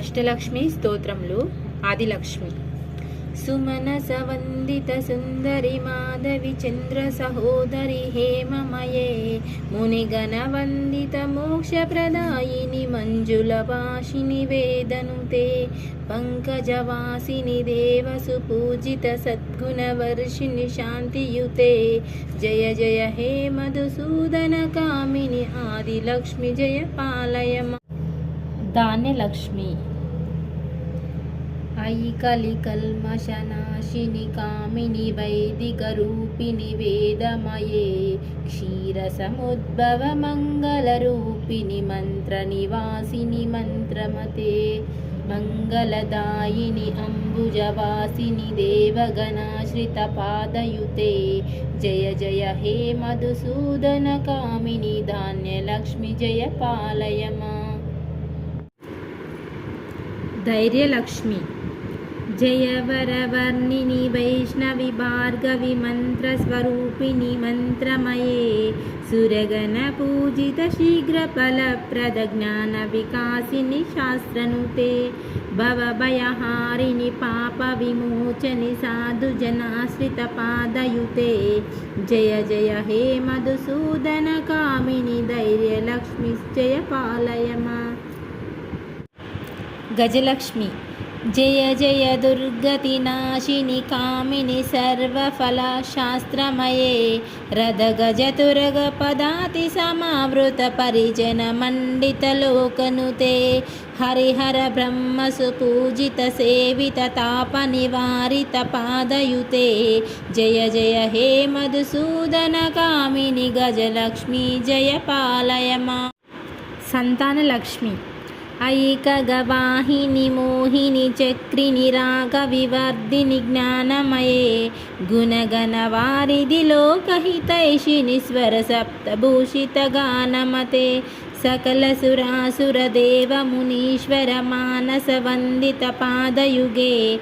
అష్టలక్ష్మి స్తోత్రములు ఆదిలక్ష్మి. సుమనస వందిత సుందరి మాధవి చంద్ర సహోదరి హేమమయే మునిగణ వందిత మోక్ష ప్రదాయిని మంజుల వాసిని వేదనుతే పంకజవాసిని దేవసు పూజిత సద్గుణవర్షిణి శాంతియుతే. జయ జయ హే మధుసూదన కామిని ఆదిలక్ష్మి జయ పాలయమ. ధాన్యలక్ష్మి ఐ కలి కల్మషనాశిని కామిని వైదిక రూపిణి వేదమయే క్షీర సముద్భవ మంగళ రూపిణి మంత్ర నివాసిని మంత్రమతే మంగళదాయిని అంబుజవాసిని దేవగణాశ్రిత పాదయుతే జయ జయ హే మధుసూదన కామిని ధాన్యలక్ష్మి జయ పాలయమా ధైర్యలక్ష్మి. జయవరవర్ణిని వైష్ణవి భార్గవి మంత్రస్వరూపిణి మంత్రమయే. సురగణ పూజిత శీఘ్ర ఫలప్రద జ్ఞాన వికాసిని శాస్త్రనుతే. భవభయహారిణి పాప విమోచని సాధు జనాశ్రిత పాదయుతే. జయ జయ హే మధుసూదన కామిని ధైర్యలక్ష్మిశ్చయ పాలయమా. గజలక్ష్మి జయ జయ దుర్గతి నాశిని కామిని సర్వఫల శాస్త్రమయే రథ గజ తురగ పదాతి సమావృత పరిజన మండితలోకనుతే హరిహర బ్రహ్మసు పూజిత సేవిత తాప నివారిత పాదయుతే జయ జయ హే మధుసూదన కామిని గజలక్ష్మి జయ పాలయమా సంతాన లక్ష్మి ఐకగవాహిని మోహిని చక్రిని రాగ వివర్ధిని జ్ఞానమయే గుణగణ వారిది లోకహితైషిని స్వర సప్తభూషిత గానమతే. సకల సురాసుర దేవ మునీశ్వర మానస వందిత పాదయుగే.